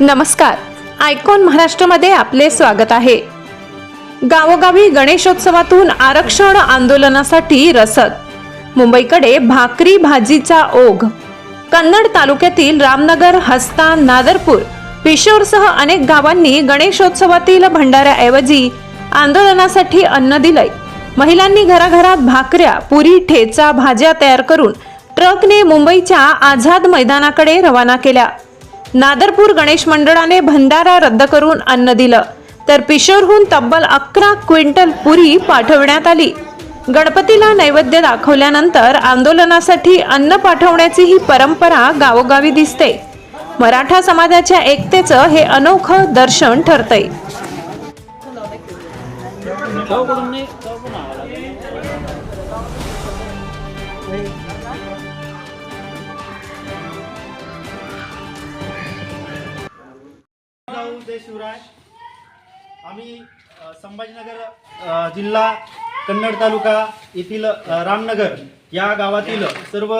नमस्कार. आयकॉन महाराष्ट्रामध्ये आपले स्वागत आहे. गावोगावी गणेशोत्सवातून आरक्षण आंदोलनासाठी रसद. मुंबईकडे भाकरी भाजीचा ओघ. कन्नड तालुक्यातील रामनगर हस्ता नादरपूर पिशोरसह अनेक गावांनी गणेशोत्सवातील भंडाऱ्याऐवजी आंदोलनासाठी अन्न दिलंय. महिलांनी घराघरात भाकऱ्या पुरी ठेचा भाज्या तयार करून ट्रकने मुंबईच्या आझाद मैदानाकडे रवाना केल्या. नादरपूर गणेश मंडळाने भंडारा रद्द करून अन्न दिलं. तर पिशोरहून तब्बल अकरा क्विंटल पुरी पाठवण्यात आली. गणपतीला नैवेद्य दाखवल्यानंतर आंदोलनासाठी अन्न पाठवण्याची ही परंपरा गावोगावी दिसते. मराठा समाजाच्या एकतेचं हे अनोखं दर्शन ठरतंय. जय शिवराय. आम्ही संभाजीनगर जिल्हा कन्नड तालुका येथील रामनगर या गावातील सर्व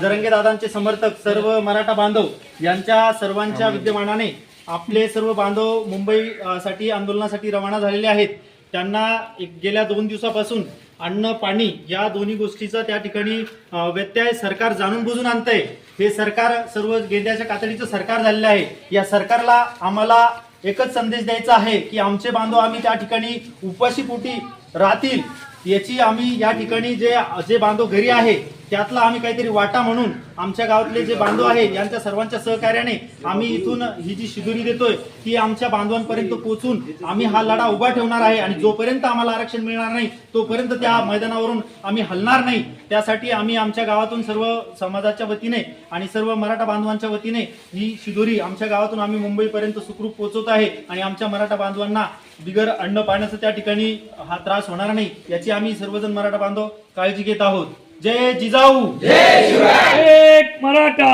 जरंगे दादांचे समर्थक सर्व मराठा बांधव यांच्या सर्वांच्या विद्यमानाने आपले सर्व बांधव मुंबई साठी आंदोलनासाठी रवाना झालेले आहेत. त्यांना एक गेल्या दोन दिवसापासून अन्न पाणी या दोन्ही गोष्टीचा त्या ठिकाणी व्यत्यय सरकार जाणून बुजून आणतंय. हे सरकार सर्व गेंड्याच्या कातडीचं सरकार झालेलं आहे. या सरकारला आम्हाला एकच संदेश द्यायचा आहे की आमचे बांधव आम्ही त्या ठिकाणी उपाशी पोटी राहतील. याची आम्ही या ठिकाणी जे जे बांधव घरी आहे त्यातला आम्ही काहीतरी वाटा म्हणून आमच्या गावातले जे बांधव आहे यांच्या सर्वांच्या सहकार्याने आम्ही इथून ही जी शिदुरी देतोय ती आमच्या बांधवांपर्यंत पोहोचून आम्ही हा लढा उभा ठेवणार आहे आणि जोपर्यंत आम्हाला आरक्षण मिळणार नाही तोपर्यंत त्या मैदानावरून आम्ही हलणार नाही. त्यासाठी आम्ही आमच्या गावातून सर्व समाजाच्या वतीने आणि सर्व मराठा बांधवांच्या वतीने ही शिदोरी आमच्या गावातून आम्ही मुंबईपर्यंत सुखरूप पोहोचवत आहे आणि आमच्या मराठा बांधवांना बिगर अन्न पाण्याचा त्या ठिकाणी हा त्रास होणार नाही याची आम्ही सर्वजण मराठा बांधव काळजी घेत आहोत. जय जिजाऊ. एक मराठा.